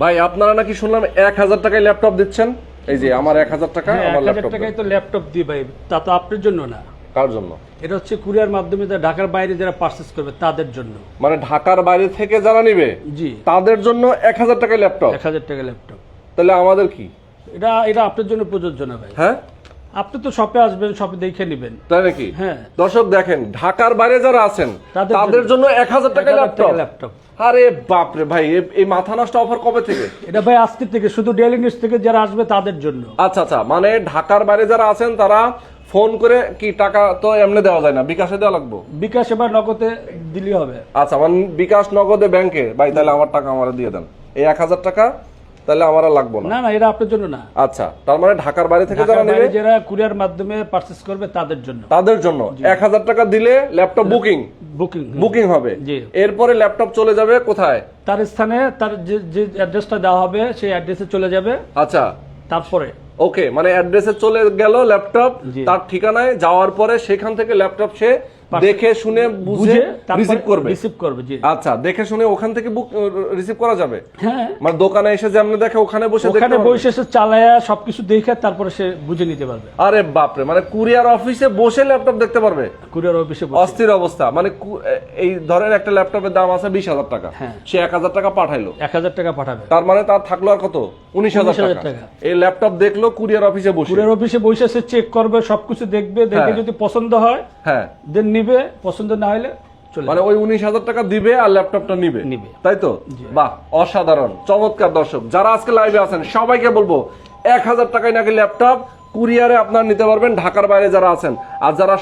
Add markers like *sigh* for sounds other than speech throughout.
ভাই আপনারা নাকি শুনলাম এক হাজার টাকায় ল্যাপটপ দিচ্ছেন? এই যে আমার এক হাজার টাকা হ্যাঁ, আমার ল্যাপটপ টাকায় তো ল্যাপটপ দিই ভাই তা তো আপনার জন্য না। কার জন্য? এটা হচ্ছে কুরিয়ার মাধ্যমে যারা ঢাকার বাইরে যারা পারচেস করবে তাদের জন্য। মানে ঢাকার বাইরে থেকে যারা নিবে জি। তাদের জন্য এক হাজার টাকায় ল্যাপটপ এক হাজার টাকা ল্যাপটপ তাহলে আমাদের কি? এটা এটা আপনার জন্য প্রযোজ্য না ভাই। হ্যাঁ? আপনি তো শপে আসবেন শপে দেখে নেবেন। তাই নাকি? হ্যাঁ। দর্শক দেখেন ঢাকার বাইরে যারা আছেন তাদের জন্য এক হাজার টাকা ল্যাপটপ ল্যাপটপ আরে বাপরে ভাই এই মাথা নষ্ট অফার কবে থেকে? এটা ভাই আজকে থেকে শুধু ডেলি নিউজ থেকে যারা আসবে তাদের জন্য। আচ্ছা আচ্ছা মানে ঢাকার বাইরে যারা আছেন তারা ফোন করে কি টাকা তো এমনি দেওয়া যায় না বিকাশে দেওয়া লাগবে? বিকাশ এবার নগদে দিলেই হবে। আচ্ছা মানে বিকাশ নগদে ব্যাংকে ভাই তাহলে আমার টাকা আমার দিয়ে দেন। এই এক হাজার টাকা তাহলে আমার আর লাগবে না। না না এটা আপনার জন্য না। আচ্ছা তার মানে ঢাকার বাইরে থেকে যারা নেবে? যারা কুরিয়ার মাধ্যমে পারচেস করবে তাদের জন্য। তাদের জন্য। এক হাজার টাকা দিলে ল্যাপটপ বুকিং বুকিং বুকিং হবে। এরপরে ল্যাপটপ চলে যাবে কোথায়? তার স্থানে তার যে যে অ্যাড্রেসটা দেওয়া হবে সেই অ্যাড্রেসে চলে যাবে। আচ্ছা। তারপরে। ওকে মানে অ্যাড্রেসে চলে গেল ল্যাপটপ তার ঠিকানায় যাওয়ার পরে সেখান থেকে ল্যাপটপ সে দেখে শুনে বুঝে রিসিভ করবে। রিসিভ করবে জি। আচ্ছা দেখে শুনে ওখান থেকে বুক রিসিভ করা যাবে? হ্যাঁ। মানে দোকানে এসে যেমন দেখে ওখানে বসে ওখানে বসে এসে চালায়া সবকিছু দেখে তারপরে সে বুঝে নিতে পারবে। আরে বাপরে মানে কুরিয়ার অফিসে বসে ল্যাপটপ দেখতে পারবে? কুরিয়ার অফিসে বসে। অস্থির অবস্থা। মানে এই ধরেন একটা ল্যাপটপের দাম আছে বিশ হাজার টাকা। হ্যাঁ। সে এক হাজার টাকা পাঠাইলো। এক হাজার টাকা পাঠাবে। তার মানে তার থাকল আর কত? উনিশ হাজার 19,000 টাকা। টাকা। এই ল্যাপটপ দেখল কুরিয়ার অফিসে বসে। কুরিয়ার অফিসে বসে সে চেক করবে সবকিছু দেখবে দেখে হ্যাঁ। যদি পছন্দ হয় হ্যাঁ। দেন নিবে পছন্দ না হলে চলে মানে ওই উনিশ হাজার টাকা দিবে আর ল্যাপটপটা নিবে। নিবে। তাই তো? বাহ অসাধারণ। চমৎকার দর্শক। যারা আজকে লাইভে আছেন সবাইকে বলব এক হাজার টাকায় নাকি ল্যাপটপ কুরিয়ারে আপনার নিতে পারবেন ঢাকার বাইরে যারা আছেন। আর যারা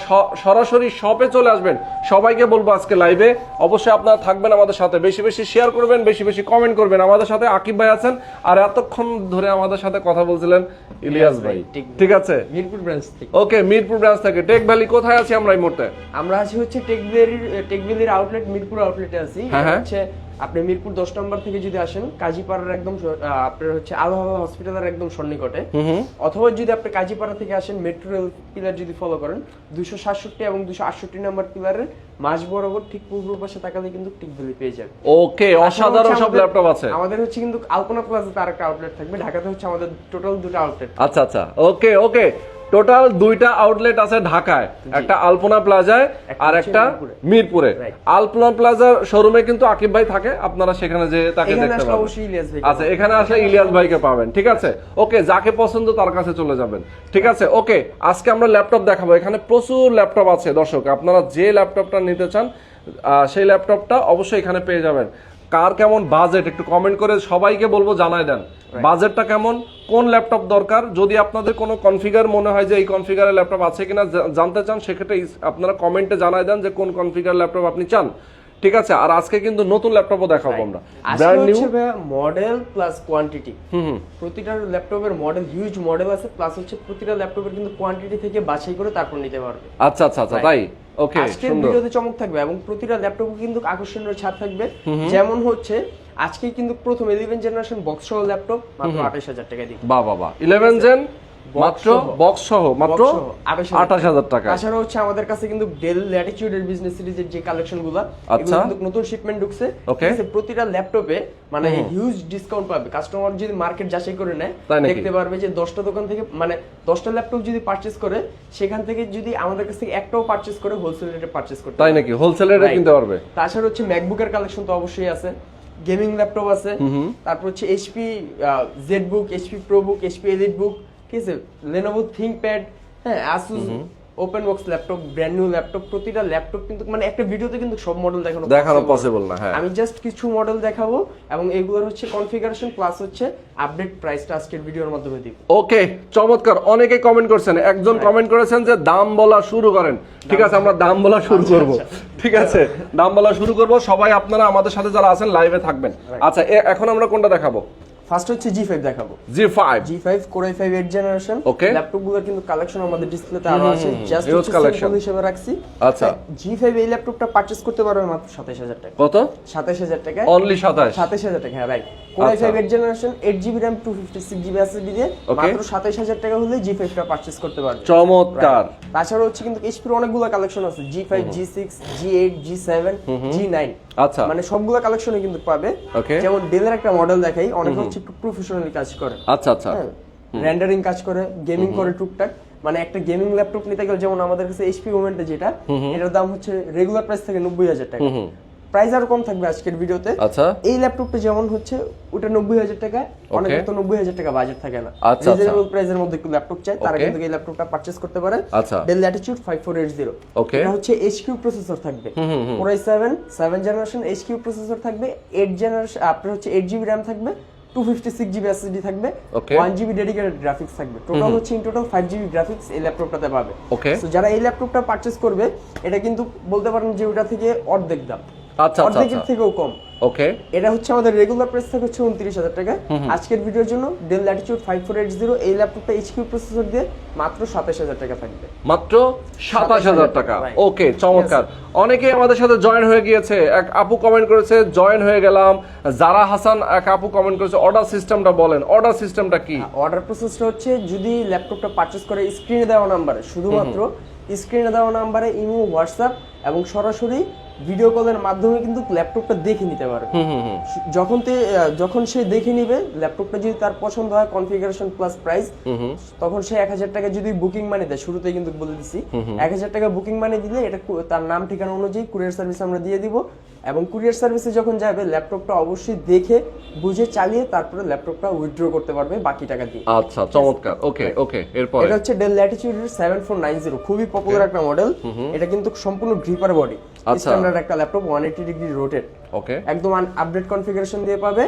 সরাসরি শপে চলে আসবেন সবাইকে বলব আজকে লাইভে অবশ্যই আপনারা থাকবেন আমাদের সাথে। বেশি বেশি শেয়ার করবেন বেশি বেশি কমেন্ট করবেন। আমাদের সাথে আকিব ভাই আছেন। আর এতক্ষণ ধরে আমাদের সাথে কথা বলছিলেন ইলিয়াস ভাই। ঠিক। আছে? মিরপুর ব্রাঞ্চ থেকে। ওকে মিরপুর ব্রাঞ্চ থেকে। টেক ভ্যালি কোথায় আছি আমরা এই মুহূর্তে? আমরা আছি হচ্ছে টেক ভ্যালির টেক টেকভেলির আউটলেট মিরপুর আউটলেটে আছি। হ্যাঁ, হ্যাঁ। হচ্ছে আপনি মিরপুর দশ নম্বর থেকে যদি আসেন কাজীপাড়ার একদম আপনার হচ্ছে আবহাওয়া হসপিটালের একদম সন্নিকটে। অথবা যদি আপনি কাজীপাড়া থেকে আসেন মেট্রো রেল পিলার যদি ফলো করেন দুশো সাতষট্টি এবং দুশো আটষট্টি নম্বর পিলারের মাঝ বরাবর ঠিক পূর্ব পাশে তাকালে কিন্তু টেকভেলি পেয়ে যাবে ওকে অসাধারণ সব ল্যাপটপ আছে। আমাদের হচ্ছে কিন্তু আলপনা প্লাজাতে আরেকটা আউটলেট থাকবে ঢাকাতে হচ্ছে আমাদের টোটাল দুটো আউটলেট আচ্ছা আচ্ছা। ওকে ওকে। টোটাল দুইটা আউটলেট আছে ঢাকায়। একটা আলপনা প্লাজায় আর একটা মিরপুরে। আলপনা প্লাজার শোরুমে কিন্তু আকিব ভাই থাকে আপনারা সেখানে যে তাকে দেখতে আসলে পাবেন। আচ্ছা এখানে আসলে ইলিয়াস ভাইকে পাবেন ঠিক আছে? ওকে যাকে পছন্দ তার কাছে চলে যাবেন ঠিক আছে? ওকে আজকে আমরা ল্যাপটপ দেখাবো। এখানে প্রচুর ল্যাপটপ আছে দর্শক। আপনারা যে ল্যাপটপটা নিতে চান সেই ল্যাপটপটা অবশ্যই এখানে পেয়ে যাবেন। কার কেমন বাজেট একটু কমেন্ট করে সবাইকে বলব জানাই দেন। বাজেটটা কেমন? কোন ল্যাপটপ দরকার? যদি আপনাদের কোনো কনফিগার মনে হয় যে এই কনফিগারের ল্যাপটপ আছে কিনা জানতে চান সেক্ষেত্রে আপনারা কমেন্টে জানাই দেন যে কোন কনফিগার ল্যাপটপ আপনি চান। ঠিক আছে? আর আজকে কিন্তু নতুন ল্যাপটপও দেখাবো আমরা। Brand new model plus quantity hmm hmm. প্রতিটা ল্যাপটপের মডেল হিউজ মডেল আছে প্লাস হচ্ছে প্রতিটা ল্যাপটপের কিন্তু কোয়ান্টিটি থেকে বাছাই করে তারপর নিতে পারবে। আচ্ছা আচ্ছা আচ্ছা তাই? ওকে আজকের ভিডিওতে চমক থাকবে এবং প্রতিটা ল্যাপটপে কিন্তু আকর্ষণীয় ছাড় থাকবে। যেমন হচ্ছে আজকে কিন্তু প্রথম ইলেভেন জেনারেশন বক্স সহ ল্যাপটপ মাত্র আঠাশ হাজার টাকা দিয়ে বাহ বাহ বাহ। ইলেভেন জেন মাত্র বক্স সহ মাত্র 28,000 আঠাশ হাজার টাকা। তাছাড়া হচ্ছে আমাদের কাছে কিন্তু ডেল ল্যাটিটিউডের বিজনেস সিরিজের যে আচ্ছা। কিন্তু নতুন শিপমেন্ট ঢুকছে. প্রতিটা ল্যাপটপে মানে হিউজ ডিসকাউন্ট পাবে। কাস্টমার যদি মার্কেট যাচাই করে নেয় দেখতে পারবে যে দশটা দোকান থেকে মানে দশটা ল্যাপটপ যদি পারচেস করে সেখান থেকে যদি আমাদের কাছ থেকে একটাও পারচেস করে হোলসেল রেটে পারচেস করতে তাই নাকি? হোলসেল রেটে কিনতে পারবে। তাছাড়া হচ্ছে ম্যাকবুকের কালেকশন তো অবশ্যই আছে। গেমিং ল্যাপটপ আছে। তারপর হচ্ছে HP Z book HP pro book HP elite book ঠিক আছে? লেনোভো থিংকপ্যাড হ্যাঁ Asus open box laptop brand new laptop প্রতিটা ল্যাপটপ কিন্তু মানে একটা ভিডিওতে কিন্তু সব মডেল দেখানো দেখানো পসিবল না। হ্যাঁ। আমি জাস্ট কিছু মডেল দেখাবো এবং এগুলোর হচ্ছে কনফিগারেশন প্লাস হচ্ছে আপডেট প্রাইসটা আজকের ভিডিওর মাধ্যমে দিব। ওকে চমৎকার। অনেকে কমেন্ট করছেন একজন কমেন্ট করেছেন যে দাম বলা শুরু করেন। ঠিক আছে আমরা দাম বলা শুরু করব। ঠিক আছে দাম বলা শুরু করব। সবাই আপনারা আমাদের সাথে যারা আছেন লাইভে থাকবেন। আচ্ছা এখন আমরা কোনটা দেখাবো? ফার্স্ট হচ্ছে জি ফাইভ দেখাবো। G five G five core i five eight generation okay ল্যাপটপগুলোর কিন্তু কালেকশন আমাদের ডিসপ্লেতে আরও আছে। Just collection. হিসেবে রাখছি। আচ্ছা। জি ফাইভ এই ল্যাপটপটা পারচেস করতে পারবে মাত্র সাতাশ হাজার টাকা। কত? সাতাশ হাজার টাকা অনলি সাতাশ সাতাশ হাজার টাকা হ্যাঁ right core i. Five eight generation eight GB RAM two fifty six GB SSD দিয়ে মাত্র সাতাইশ হাজার টাকা হলে জি ফাইভটা পারচেস করতে পারবে। চমৎকার। তাছাড়া হচ্ছে কিন্তু এইচপির অনেকগুলো কালেকশন আছে G five G six G eight G seven G nine আচ্ছা। মানে সবগুলো কালেকশনে কিন্তু পাবে. যেমন ডেলের একটা মডেল দেখাই অনেকে হচ্ছে প্রফেশনালি কাজ করে। আচ্ছা আচ্ছা। রেন্ডারিং কাজ করে গেমিং করে টুকটাক। মানে একটা গেমিং ল্যাপটপ নিতে গেলে যেমন আমাদের কাছে এইচপি মোমেন্টে যেটা এটার দাম হচ্ছে রেগুলার প্রাইস থেকে নব্বই হাজার টাকা। প্রাইস আরও কম থাকবে আজকের ভিডিওতে। আচ্ছা। এই ল্যাপটপটা যেমন হচ্ছে ওটা নব্বই হাজার টাকা অনেক তো নব্বই হাজার টাকা বাজেট থাকে না। আচ্ছা, আচ্ছা। রিজনেবল প্রাইসের মধ্যে একটু ল্যাপটপ চাই তারা কিন্তু এই ল্যাপটপটা পারচেস করতে পারে আচ্ছা। Dell Latitude five four eight zero Okay. এটা হচ্ছে এইচকিউ প্রসেসর থাকবে। Core i seven seven generation HQ processor থাকবে এইট জেনারেশন আপনার হচ্ছে এইট জিবি র্যাম থাকবে two fifty six GB SSD থাকবে. ওয়ান জিবি ডেডিকেটেড গ্রাফিক্স থাকবে। টোটাল হচ্ছে in total five GB graphics এই ল্যাপটপটাতে পাবে। Okay. So, যারা এই ল্যাপটপটা পারচেস করবে এটা কিন্তু বলতে পারেন যে ওটা থেকে অর্ধেক দাম। আচ্ছা অর্ধেকের থেকেও কম। ওকে। এটা হচ্ছে আমাদের রেগুলার প্রাইস থাকে হচ্ছে উনত্রিশ হাজার টাকা। আজকের ভিডিওর জন্য Dell Latitude five four eight zero এই ল্যাপটপটা এইচকিউ প্রসেসর দিয়ে মাত্র সাতাশ হাজার টাকা থাকবে। মাত্র সাতাশ হাজার টাকা। ওকে চমৎকার। অনেকেই আমাদের সাথে জয়েন হয়ে গিয়েছে। এক আপু কমেন্ট করেছে জয়েন হয়ে গেলাম। জারা হাসান এক আপু কমেন্ট করেছে অর্ডার সিস্টেমটা বলেন অর্ডার সিস্টেমটা কি? অর্ডার প্রসেসটা হচ্ছে যদি ল্যাপটপটা পারচেস করে স্ক্রিনে দেওয়া নাম্বারে শুধুমাত্র স্ক্রিনে দেওয়া নাম্বারে ইমো হোয়াটসঅ্যাপ এবং সরাসরি ভিডিও কলের মাধ্যমে কিন্তু ল্যাপটপটা দেখে নিতে পারবে। যখন তে যখন সে দেখে নিবে ল্যাপটপটা যদি তার পছন্দ হয় কনফিগারেশন প্লাস প্রাইস তখন সে এক হাজার টাকা যদি বুকিং মানি দেয় শুরুতেই কিন্তু বলে দিছি এক হাজার টাকা বুকিং মানি দিলে এটা তার নাম ঠিকানা অনুযায়ী কুরিয়ার সার্ভিস আমরা দিয়ে দিব এবং কুরিয়ার সার্ভিসে যখন যাবে ল্যাপটপটা অবশ্যই দেখে বুঝে চালিয়ে তারপরে ল্যাপটপটা উইথড্র করতে পারবে বাকি টাকা দিয়ে। আচ্ছা চমৎকার। ওকে ওকে এরপরে? এটা হচ্ছে ডেল ল্যাটিটিউডের সেভেন ফোর নাইন জিরো খুবই পপুলার একটা মডেল এটা কিন্তু সম্পূর্ণ গ্রিপার বডি। স্ট্যান্ডার্ড একটা laptop one eighty degree rotate okay একদম আপডেট কনফিগারেশন দিয়ে পাবে।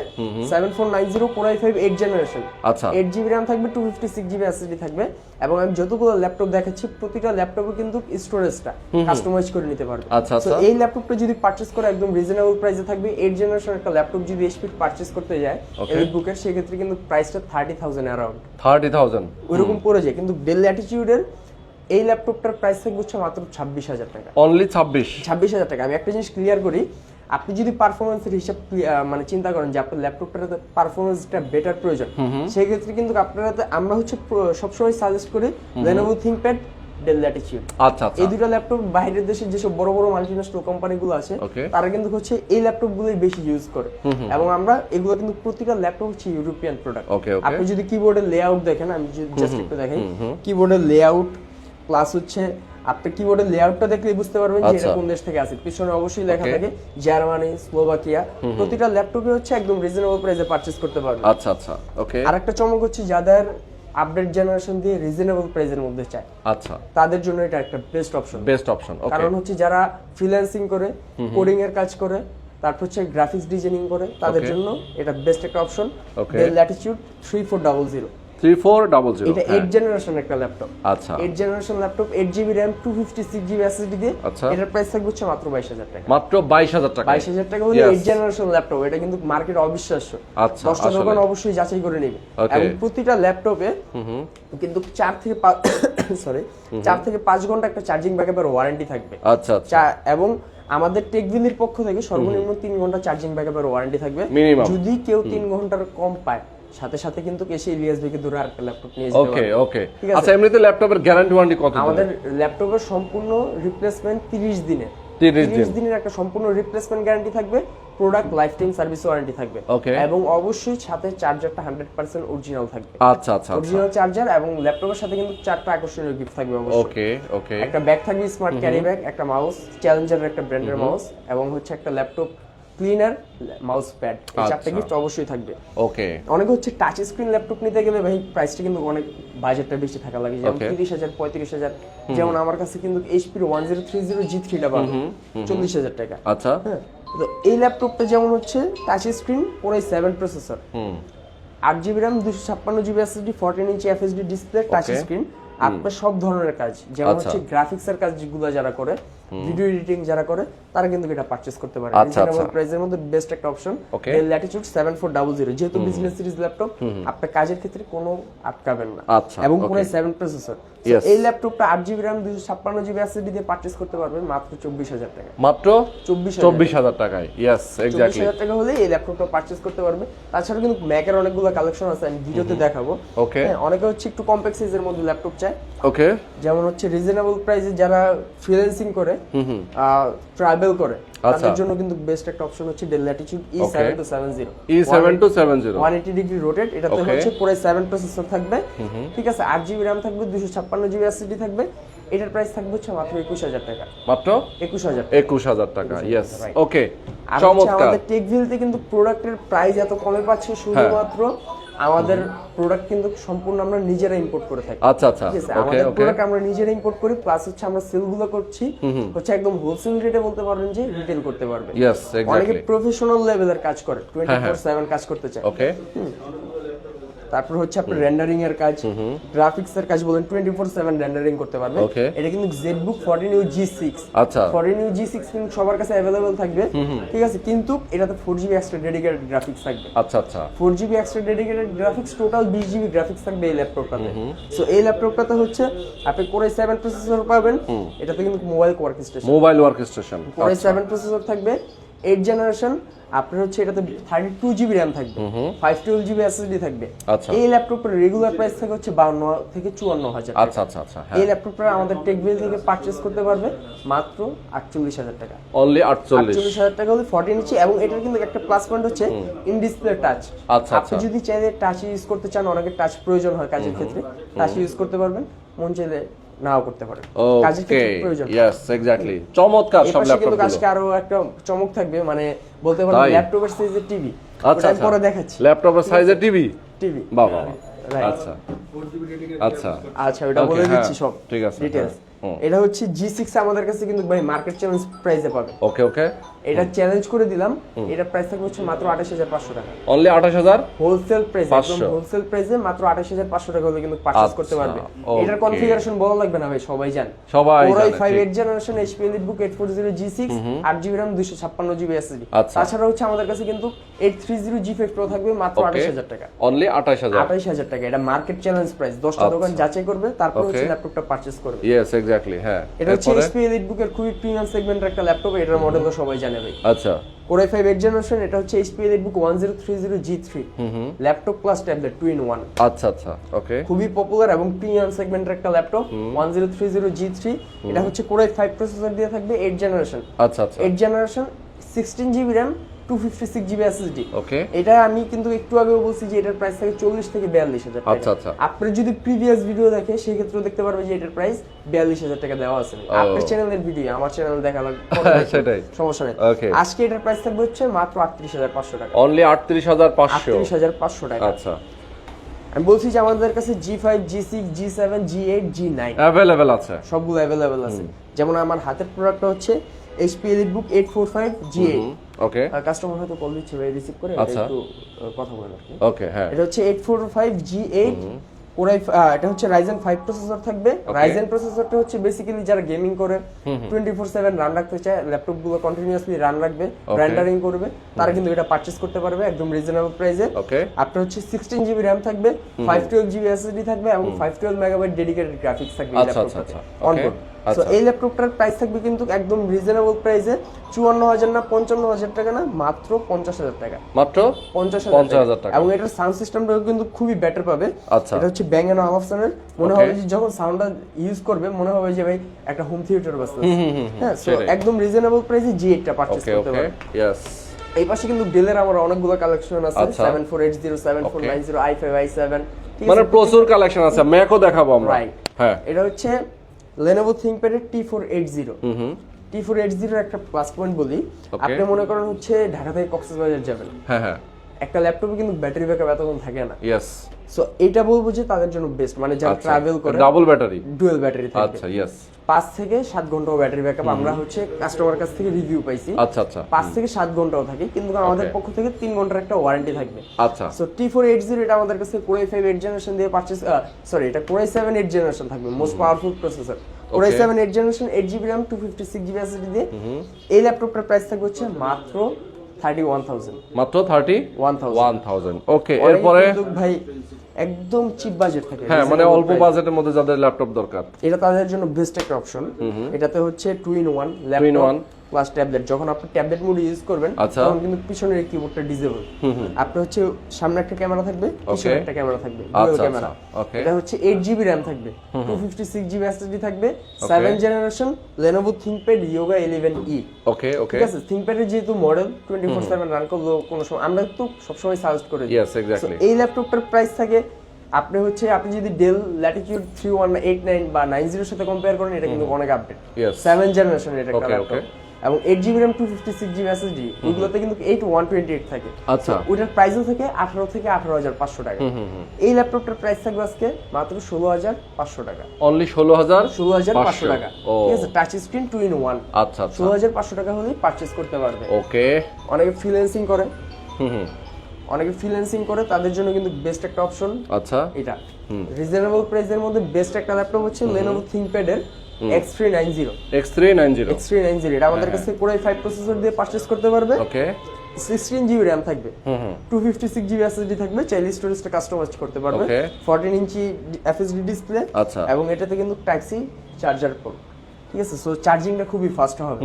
Seven four nine zero core i five eight generation আচ্ছা। এইট জিবি র্যাম থাকবে two fifty six GB SSD থাকবে। এবং আমি যতগুলো ল্যাপটপ দেখাচ্ছি প্রতিটা ল্যাপটপে কিন্তু স্টোরেজটা কাস্টমাইজ করে নিতে পারবে। আচ্ছা, So, আচ্ছা। এই ল্যাপটপটা যদি পারচেস করে একদম রিজনেবল প্রাইসে থাকবে এইট জেনারেশন একটা ল্যাপটপ যদি এইচপি পারচেস করতে যায়. এই বুকের সেক্ষেত্রে কিন্তু প্রাইসটা thirty thousand around thirty thousand ওইরকম পড়ে যায় কিন্তু ডেল ল্যাটিটিউডের এই ল্যাপটপটার প্রাইস থাকবে হচ্ছে মাত্র ছাব্বিশ হাজার টাকা। অনলি ছাব্বিশ? ছাব্বিশ হাজার টাকা। আমি একটা জিনিস ক্লিয়ার করি আপনি যদি পারফরমেন্সের হিসাব মানে চিন্তা করেন যে আপনার ল্যাপটপটাতে পারফরমেন্সটা বেটার প্রয়োজন সেই ক্ষেত্রে কিন্তু আপনারা আমরা হচ্ছে সবসময় সাজেস্ট করি লেনোভো থিংকপ্যাড ডেল ল্যাটিটিউড আচ্ছা আচ্ছা। এই দুটো ল্যাপটপ বাইরের দেশের যেসব বড় বড় মাল্টিন্যাশনাল কোম্পানিগুলো আছে তারা কিন্তু হচ্ছে এই ল্যাপটপ গুলোই বেশি ইউজ করে। এবং আমরা এগুলো কিন্তু প্রতিটা ল্যাপটপ হচ্ছে ইউরোপিয়ান প্রোডাক্ট Okay, okay. আপনি যদি কিবোর্ডের লেআউট দেখেন আমি জাস্ট একটু দেখাই কিবোর্ডের লেআউট প্লাস হচ্ছে আপনি কিবোর্ডের লেআউটটা দেখলেই বুঝতে পারবেন যে এটা আচ্ছা। কোন দেশ থেকে আসে পিছনে অবশ্যই লেখা থাকে জার্মানি স্লোভাকিয়া প্রতিটা ল্যাপটপে হচ্ছে একদম রিজনেবল প্রাইসে পারচেজ করতে পারবেন আচ্ছা আচ্ছা। ওকে আরেকটা চমক হচ্ছে যাদের আপডেট জেনারেশন দিয়ে রিজনেবল প্রাইসের মধ্যে চায়। আচ্ছা। তাদের জন্য এটা একটা best option best option okay কারণ হচ্ছে যারা ফ্রিল্যান্সিং করে কোডিং এর কাজ করে তারপর হচ্ছে গ্রাফিক্স ডিজাইনিং করে তাদের জন্য এটা বেস্ট একটা option. Dell Latitude three four double zero three four double zero এটা এইট জেনারেশন একটা ল্যাপটপ আচ্ছা। Eight generation laptop eight GB RAM two GB SSD দিয়ে। আচ্ছা। এটার প্রাইস থাকবে হচ্ছে মাত্র বাইশ হাজার টাকা। মাত্র বাইশ হাজার টাকা। বাইশ হাজার টাকা হলে Yes. জেনারেশন ল্যাপটপ এটা কিন্তু মার্কেট অবিশ্বাস্য। আচ্ছা, দশটা আসলে। দোকান অবশ্যই যাচাই করে নেবে। এবং প্রতিটা ল্যাপটপে কিন্তু চার থেকে সরি *coughs* চার থেকে পাঁচ ঘণ্টা একটা চার্জিং ব্যাকআপের ওয়ারেন্টি থাকবে। আচ্ছা আচ্ছা। এবং আমাদের টেকভিলির পক্ষ থেকে সর্বনিম্ন তিন ঘণ্টা চার্জিং ব্যাকআপের ওয়ারেন্টি থাকবে। যদি কেউ তিন ঘণ্টার কম পায় সাথে সাথে কিন্তু এসে ইলিয়াস থেকে দূরে আরেকটা ল্যাপটপ নিয়ে যেতে ওকে ওকে আচ্ছা এমনিতে ল্যাপটপের গ্যারান্টি ওয়ারেন্টি কত আমাদের ল্যাপটপের সম্পূর্ণ রিপ্লেসমেন্ট তিরিশ দিনে 30 দিন। দিনের একটা সম্পূর্ণ রিপ্লেসমেন্ট গ্যারান্টি থাকবে product lifetime service warranty থাকবে. এবং অবশ্যই সাথে চার্জারটা হান্ড্রেড পার্সেন্ট অরিজিনাল থাকবে। আচ্ছা আচ্ছা আচ্ছা। অরিজিনাল চার্জার এবং ল্যাপটপের সাথে কিন্তু চারটা আকর্ষণীয় গিফট থাকবে অবশ্যই। ওকে ওকে একটা ব্যাগ থাকবে স্মার্ট ক্যারি ব্যাগ একটা মাউস চ্যালেঞ্জারের একটা ব্র্যান্ডের মাউস এবং হচ্ছে একটা ল্যাপটপ ক্লিনার মাউস প্যাড এই চারটা আচ্ছা। গিফট অবশ্যই থাকবে। ওকে অনেক হচ্ছে টাচ স্ক্রিন ল্যাপটপ নিতে গেলে ভাই প্রাইসটা কিন্তু অনেক বাজেটটা বেশি থাকা লাগে। যেমন. তিরিশ হাজার পঁয়ত্রিশ হাজার। যেমন আমার কাছে কিন্তু এইচপির one zero three zero G থ্রিটা পাবো। চল্লিশ হাজার টাকা। আচ্ছা। হ্যাঁ। তো এই ল্যাপটপটা যেমন হচ্ছে টাচ স্ক্রিন পরে সেভেন প্রসেসর হুম। আট জিবি র্যাম দুশো ছাপ্পান্ন জিবি এসএসডি ফোরটিন ইঞ্চি এফএসডি ডিসপ্লে টাচ স্ক্রিন আপনার সব ধরনের কাজ। যেমন আচ্ছা। হচ্ছে গ্রাফিক্স এর কাজ যেগুলো যারা করে ভিডিও এডিটিং যারা করে তারা কিন্তু এটা পারচেজ করতে পারে। আচ্ছা, আচ্ছা। প্রাইসের মধ্যে বেস্ট একটা option Okay. Latitude seven four double zero যেহেতু বিজনেস সিরিজ ল্যাপটপ আপনার কাজের ক্ষেত্রে কোনো আটকাবেন না। আচ্ছা, এবং. পুরো সেভেন প্রসেসর এই ল্যাপটপটা আট জিবি র্যাম দুশো ছাপ্পান্ন জিবি এসএসডি দিয়ে পারচেজ করতে পারবেন মাত্র চব্বিশ হাজার টাকা মাত্র চব্বিশ চব্বিশ হাজার টাকায়। ইয়েস এক্স্যাক্টলি হাজার টাকা হলে এই ল্যাপটপটা পারচেজ করতে পারবে। তাছাড়া কিন্তু ম্যাকের অনেকগুলো কালেকশন আছে আমি ভিডিওতে দেখাবো। Okay. হ্যাঁ, অনেকে হচ্ছে একটু কম্প্যাক্ট সাইজের মধ্যে ল্যাপটপ চায়। ওকে যেমন হচ্ছে রিজনেবল প্রাইসে যারা ফ্রিল্যান্সিং করে ট্রাভেল করে। আচ্ছা। তাদের জন্য কিন্তু বেস্ট একটা অপশন হচ্ছে Dell Latitude E seven two seven zero E seven two seven zero one eighty degree rotate এটাতে. হচ্ছে পুরো সেভেন প্রসেসর থাকবে। ঠিক আছে আট জিবি র্যাম থাকবে দুশো ছাপ্পান্ন জিবি এসএসডি থাকবে। এটার প্রাইস থাকবে হচ্ছে মাত্র একুশ হাজার টাকা। মাত্র? একুশ হাজার একুশ হাজার টাকা ইয়েস ওকে চমৎকার। আমাদের টেকভিলতে কিন্তু প্রোডাক্টের প্রাইস এত কমে পাচ্ছে শুধুমাত্র আমাদের প্রোডাক্ট কিন্তু সম্পূর্ণ আমরা নিজেরা ইম্পোর্ট করে থাকি। আচ্ছা আচ্ছা। ঠিক আছে? আমাদের প্রোডাক্ট আমরা নিজেরা ইম্পোর্ট করি প্লাস হচ্ছে আমরা সেলগুলো করছি। হচ্ছে একদম হোলসেল রেটে বলতে পারবেন যে রিটেল করতে পারবে অনেকে প্রফেশনাল লেভেলের কাজ করে টোয়েন্টি ফোর সেভেন কাজ করতে চায়। ওকে তারপর হচ্ছে আপনার রেন্ডারিং এর কাজ গ্রাফিক্স এর কাজ বলেন টোয়েন্টি ফোর সেভেন রেন্ডারিং করতে পারবেন। এটা কিন্তু ফোরটিন ইউ জি আচ্ছা। ফোরটিন ইউ জি সিক্স কিন্তু সবার কাছে অ্যাভেলেবল থাকবে। ঠিক আছে কিন্তু এটাতে four GB extra dedicated graphics থাকবে। আচ্ছা আচ্ছা। Four GB extra dedicated graphics total বিশ জিবি গ্রাফিক্স থাকবে এই ল্যাপটপটাতে সো এই ল্যাপটপটাতে হচ্ছে আপনি কোরে সেভেন প্রসেসর পাবেন। এটাতে কিন্তু mobile workstation mobile workstation core i seven processor থাকবে। এইট জেনারেশন আপনার হচ্ছে এটাতে থার্টি টু জিবি র্যাম থাকবে ফাইভ টুয়েলভ জিবি এসএসডি থাকবে। আচ্ছা। এই ল্যাপটপের রেগুলার প্রাইস থাকে হচ্ছে বাউন্ন থেকে চুয়ান্ন হাজার। আচ্ছা আচ্ছা আচ্ছা হ্যাঁ। এই ল্যাপটপটা আমাদের টেকবিল থেকে পারচেস করতে পারবে মাত্র আটচল্লিশ হাজার টাকা। অনলি আটচল্লিশ। আটচল্লিশ হাজার টাকা হলে ফর্টি ইঞ্চি এবং এটার কিন্তু একটা প্লাস পয়েন্ট হচ্ছে ইন ডিসপ্লে টাচ আচ্ছা, আপনি আচ্ছা। যদি চাইলে টাচ ইউজ করতে চান অনেকের টাচ প্রয়োজন হয় কাজের ক্ষেত্রে টাচ ইউজ করতে পারবেন। মন চাইলে নাও করতে পারেন কাজের ক্ষেত্রে প্রয়োজন। ইয়েস এক্স্যাক্টলি চমৎকার সব পাশে কিন্তু ল্যাপটপ আজকে আরও একটা চমক থাকবে মানে বলতে পারেন তাই? ল্যাপটপের সাইজের টিভি আচ্ছা আচ্ছা। পরে দেখাচ্ছি। ল্যাপটপের সাইজের টিভি টিভি বাবা আচ্ছা। আচ্ছা। আচ্ছা ওটা বলে হ্যাঁ, দিচ্ছি সব ঠিক আছে, ডিটেইলস হ্যাঁ, এটা হচ্ছে জি সিক্স আমাদের কাছে কিন্তু ভাই মার্কেট চ্যালেঞ্জ প্রাইসে পাবে। ওকে ওকে এটা চ্যালেঞ্জ করে দিলাম। এটার প্রাইস থাকবে হচ্ছে মাত্র আঠাশ হাজার পাঁচশো টাকা। অনলি আঠাশ হাজার হোলসেল প্রাইস একদম হোলসেল প্রাইসে মাত্র আঠাশ হাজার পাঁচশো টাকা হলে কিন্তু পারচেজ করতে আচ্ছা, পারবে। এটার কনফিগারেশন বলা লাগবে না ভাই সবাই জানে। সবাই ওরাই five. Eight generation HP elite book eight four zero G six আট জিবি র্যাম দুশো ছাপ্পান্ন জিবি এসএসডি আচ্ছা। তাছাড়া হচ্ছে আমাদের কাছে কিন্তু eight three zero G five pro থাকবে মাত্র আঠাশ হাজার টাকা। অনলি আঠাশ হাজার। আঠাশ হাজার টাকা এটা মার্কেট চ্যালেঞ্জ প্রাইস দশটা। দোকান যাচাই করবে তারপর হচ্ছে. ল্যাপটপটা পারচেজ করবে। ইয়েস এক্স্যাক্টলি হ্যাঁ। এটা হচ্ছে এইচপি এলিট বুকের খুবই প্রিমিয়াম সেগমেন্টের একটা ল্যাপটপ এটার মডেল তো সবাই জানে। ভাই। আচ্ছা। কোরে ফাইভ এইট জেনারেশন এটা হচ্ছে HP elite book one zero three zero G three laptop plus tablet two in one আচ্ছা আচ্ছা ওকে খুবই পপুলার এবং প্রিমিয়াম সেগমেন্টের একটা laptop one zero three zero G three এটা হচ্ছে কোরে ফাইভ প্রসেসর দিয়ে থাকবে এইট জেনারেশন আচ্ছা আচ্ছা। Eight generation sixteen GB RAM two fifty six GB SSD okay এটা আমি কিন্তু একটু আগেও বলছি যে এটার প্রাইস থাকে চল্লিশ থেকে বিয়াল্লিশ হাজার আচ্ছা, আচ্ছা। আপনি যদি প্রিভিয়াস ভিডিও দেখে দেখতে পারবে যে এটার প্রাইস বিয়াল্লিশ হাজার টাকা দেওয়া আছে আপনার চ্যানেলের ভিডিও আমার চ্যানেল দেখা লাগবে। *laughs* সেটাই। সমস্যা নেই. আজকে এটার প্রাইস থাকবে হচ্ছে মাত্র আটত্রিশ হাজার পাঁচশো টাকা। অনলি আটত্রিশ হাজার পাঁচশো। আটত্রিশ হাজার পাঁচশো টাকা। আচ্ছা। আমি বলছি যে আমাদের কাছে G five G six G seven G eight G nine available আছে। সবগুলো অ্যাভেলেবেল আছে। যেমন আমার হাতের প্রোডাক্টটা হচ্ছে HP elite book eight four five G eight okay customer হয়তো কল দিচ্ছে ভাই রিসিভ করে আচ্ছা। একটু কথা বলেন ওকে হ্যাঁ। এটা হচ্ছে eight four five G eight core i এটা হচ্ছে রাইজেন ফাইভ প্রসেসর থাকবে। রাইজেন প্রসেসরটা হচ্ছে বেসিক্যালি যারা গেমিং করে টোয়েন্টি ফোর সেভেন রান রাখতে চায় ল্যাপটপগুলো কন্টিনিউয়াসলি রান রাখবে রেন্ডারিং করবে তারা কিন্তু এটা পারচেজ করতে পারবে একদম রিজনেবল প্রাইসে আপনার হচ্ছে সিক্সটিন জিবি র্যাম থাকবে ফাইভ টুয়েলভ জিবি এসএসডি থাকবে এবং five twelve megabyte dedicated graphics থাকবে আচ্ছা, আচ্ছা, আচ্ছা। অন সো আচ্ছা। এই ল্যাপটপটার প্রাইস থাকবে কিন্তু একদম রিজনেবল প্রাইসে চুয়ান্ন হাজার না পঞ্চান্ন হাজার টাকা না মাত্র পঞ্চাশ হাজার টাকা। মাত্র পঞ্চাশ হাজার টাকা। এবং এটার সাউন্ড সিস্টেমটা কিন্তু খুবই বেটার পাবে। আচ্ছা। এটা হচ্ছে ব্যাং এন্ড অপশনের মনে হবে যে যখন সাউন্ডটা ইউজ করবে মনে হবে যে ভাই একটা হোম থিয়েটার বাজতে হ্যাঁ সো একদম রিজনেবল প্রাইসে জি এটা পারচেজ করতে পারবে ইয়েস এই পাশে কিন্তু ডেলের আমার অনেকগুলো কালেকশন আছে। Seven four eight zero seven four nine zero i five i seven মানে প্রচুর কালেকশন আছে। ম্যাকও দেখাবো আমরা। হ্যাঁ। এটা হচ্ছে Lenovo থিংকপ্যাডের T four eight zero T four eight জিরোর একটা প্লাস পয়েন্ট বলি. আপনি মনে করেন হচ্ছে ঢাকা থেকে কক্সবাজার যাবেন। হ্যাঁ হ্যাঁ। একটা ল্যাপটপে কিন্তু ব্যাটারি ব্যাকআপ এতক্ষণ থাকে না। ইয়েস সো এটা বলব যে তাদের জন্য বেস্ট মানে যারা আচ্ছা। ট্রাভেল করে ডাবল ব্যাটারি ডুয়েল ব্যাটারি থাকে। আচ্ছা ইয়েস পাঁচ থেকে সাত ঘন্টাও ব্যাটারি ব্যাকআপ আমরা হচ্ছে কাস্টমার কাছ থেকে রিভিউ পাইছি। আচ্ছা আচ্ছা। পাঁচ থেকে সাত ঘন্টাও থাকে কিন্তু আমাদের পক্ষ থেকে তিন ঘণ্টার একটা ওয়ারেন্টি থাকবে। আচ্ছা। So T four eight zero এটা আমাদের কাছে core i five eight generation দিয়ে পারচেস সরি এটা core i seven eight generation থাকবে most powerful processor core i seven eight generation eight GB RAM two fifty six GB SSD দিয়ে। এই ল্যাপটপটার price থাকবে হচ্ছে মাত্র থার্টি ওয়ান থাউজেন্ড মাত্র thirty one one thousand okay এরপরে? ভাই একদম চিপ বাজেট থাকে। হ্যাঁ মানে অল্প বাজেটের মধ্যে যাদের ল্যাপটপ দরকার। এটা তাদের জন্য বেস্ট একটা অপশন এটাতে হচ্ছে two in one laptop. Plus tablet যখন আপনি ট্যাবলেট মোড ইউজ করবেন আচ্ছা। তখন কিন্তু পিছনের কিবোর্ডটা ডিসেবল আপনি হচ্ছে সামনে একটা ক্যামেরা থাকবে পিছনে একটা ক্যামেরা থাকবে আচ্ছা, ক্যামেরা আচ্ছা, এটা হচ্ছে এইট জিবি র্যাম থাকবে two fifty six GB SSD থাকবে seven generation Lenovo ThinkPad Yoga eleven E okay okay ঠিক আছে? থিংকপ্যাডের যেহেতু model twenty four seven run করলেও কোনো সময় আমরা তো সবসময় সাজেস্ট করে। Yes, exactly. এই ল্যাপটপটার প্রাইস থাকে আপনি হচ্ছে আপনি যদি Dell Latitude three one eight nine বা নাইন জিরোর সাথে কম্পেয়ার করেন এটা কিন্তু অনেক আপডেট Yes. সেভেন জেনারেশন এটা এবং eight GB RAM two fifty six GB SSD ওগুলোতে কিন্তু এইট ওয়ান টোয়েন্টি এইট থাকে। আচ্ছা। ওটার প্রাইসও থাকে আঠারো থেকে আঠারো হাজার পাঁচশো টাকা। এই ল্যাপটপটার প্রাইস থাকবে আজকে মাত্র ষোলো হাজার পাঁচশো টাকা। অনলি ষোলো হাজার ষোলো হাজার পাঁচশো। টাকা। ঠিক আছে touch screen two in one আচ্ছা ষোলো হাজার পাঁচশো টাকা হলেই পারচেস করতে পারবে। ওকে অনেকে ফ্রিল্যান্সিং করে। হুম হুম। অনেকে ফ্রিল্যান্সিং করে তাদের জন্য কিন্তু বেস্ট একটা অপশন আচ্ছা। এটা। রিজনেবল প্রাইসের মধ্যে বেস্ট একটা ল্যাপটপ হচ্ছে Lenovo ThinkPad এর X390 x three nine zero X390 এটা আমাদের কাছে Core i5 প্রসেসর দিয়ে পারচেজ করতে পারবে। ওকে 16 জিবি র্যাম থাকবে। 256 জিবি এসএসডি থাকবে চাইলে স্টোরেজটা কাস্টমাইজ করতে পারবে। Okay. 14 ইঞ্চি এফএসডি ডিসপ্লে আচ্ছা। এবং এটাতে কিন্তু টাইপ সি চার্জার পোর্ট ঠিক আছে? সো চার্জিংটা খুবই ফাস্ট হবে।